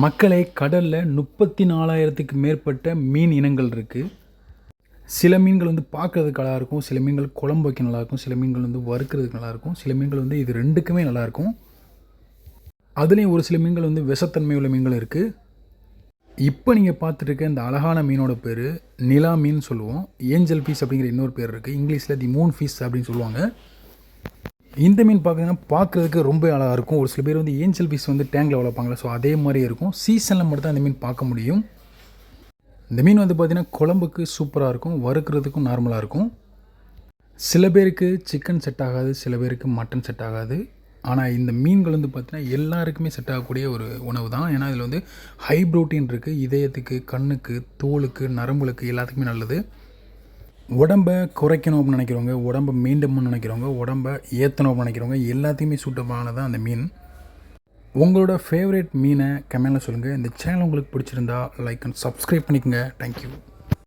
மக்களே கடலில் முப்பத்தி நாலாயிரத்துக்கு மேற்பட்ட மீன் இனங்கள் இருக்குது சில மீன்கள் வந்து பார்க்கறதுக்கு நல்லா இருக்கும். சில மீன்கள் குழம்பு வைக்க நல்லாயிருக்கும் சில மீன்கள் வந்து வறுக்கிறதுக்கு நல்லாயிருக்கும் சில மீன்கள் வந்து இது ரெண்டுக்குமே நல்லாயிருக்கும் அதுலேயும் ஒரு சில மீன்கள் வந்து விஷத்தன்மை உள்ள மீன்கள் இருக்குது இப்போ நீங்கள் பார்த்துட்டு இந்த அழகான மீனோட பேர் நிலா மீன் சொல்லுவோம். ஏஞ்சல் ஃபீஸ் அப்படிங்கிற இன்னொரு பேர் இருக்குது இங்கிலீஷில் தி மூன் ஃபீஸ் அப்படின்னு சொல்லுவாங்க. இந்த மீன் பார்த்தீங்கன்னா பார்க்குறதுக்கு ரொம்ப அழகாக இருக்கும். ஒரு சில பேர் வந்து ஏஞ்சல் பீஸ் வந்து டேங்கில் வளர்ப்பாங்களே ஸோ அதே மாதிரி இருக்கும். சீசனில் மட்டும் தான் இந்த மீன் பார்க்க முடியும். இந்த மீன் வந்து பார்த்திங்கன்னா குழம்புக்கு சூப்பராக இருக்கும் வறுக்கிறதுக்கும் நார்மலாக இருக்கும். சில பேருக்கு சிக்கன் செட் ஆகாது சில பேருக்கு மட்டன் செட் ஆகாது. ஆனால் இந்த மீன்கள் வந்து பார்த்திங்கன்னா எல்லாருக்குமே செட் ஆகக்கூடிய ஒரு உணவு தான். ஏன்னா இதில் வந்து ஹை ப்ரோட்டீன் இருக்குது இதயத்துக்கு கண்ணுக்கு தோலுக்கு நரம்புகளுக்கு எல்லாத்துக்குமே நல்லது. உடம்பை குறைக்கணும் அப்படின்னு நினைக்கிறவங்க உடம்பை மீண்டும்னு நினைக்கிறவங்க உடம்பை ஏற்றணும் அப்படின்னு நினைக்கிறவங்க எல்லாத்தையுமே சூட்டமானதான் அந்த மீன். உங்களோட ஃபேவரேட் மீனை கமெண்டில் சொல்லுங்கள் இந்த சேனல் உங்களுக்கு பிடிச்சிருந்தா லைக் அண்ட் சப்ஸ்கிரைப் பண்ணிக்கோங்க. Thank you